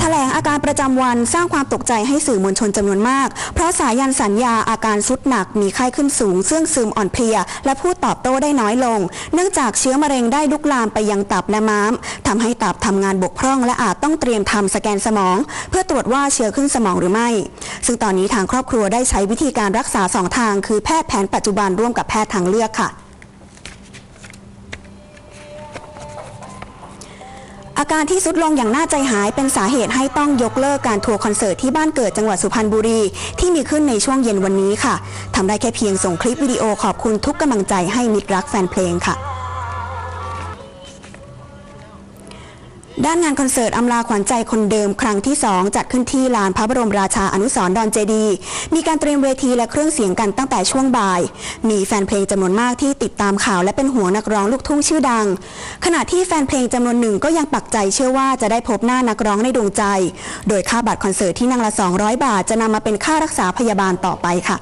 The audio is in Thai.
แถลงอาการประจำวันสร้างความตกใจให้สื่อมวลชนจำนวนมาก เพราะสายันสัญญาอาการสุดหนักมีไข้ขึ้นสูง ซึ่งซึมอ่อนเพลีย และพูดตอบโต้ได้น้อยลง เนื่องจากเชื้อมะเร็งได้ลุกลามไปยังตับและม้ามทำให้ตับทำงานบกพร่อง และอาจต้องเตรียมทำสแกนสมอง เพื่อตรวจว่าเชื้อขึ้นสมองหรือไม่ ซึ่งตอนนี้ทางครอบครัวได้ใช้วิธีการรักษาสองทาง คือแพทย์แผนปัจจุบันร่วมกับแพทย์ทางเลือกค่ะ อาการที่สุดลงอย่างน่าใจหายเป็นสาเหตุให้ต้องยกเลิกการทัวร์คอนเสิร์ตที่บ้านเกิดจังหวัดสุพรรณบุรี ที่มีขึ้นในช่วงเย็นวันนี้ค่ะทำได้แค่เพียงส่งคลิปวิดีโอขอบคุณทุกกำลังใจให้มิตรรักแฟนเพลงค่ะ ด้านงานคอนเสิร์ตอำลาขวัญใจคนเดิมครั้งที่ 2 จัดขึ้นที่ลานพระบรมราชาอนุสรณ์ดอนเจดี มีการเตรียมเวทีและเครื่องเสียงกันตั้งแต่ช่วงบ่าย มีแฟนเพลงจำนวนมากที่ติดตามข่าวและเป็นห่วงนักร้องลูกทุ่งชื่อดัง ขณะที่แฟนเพลงจำนวนหนึ่งก็ยังปักใจเชื่อว่าจะได้พบหน้านักร้องในดวงใจ โดยค่าบัตรคอนเสิร์ตที่นั่งละ 200 บาท จะนำมาเป็นค่ารักษาพยาบาลต่อไปค่ะ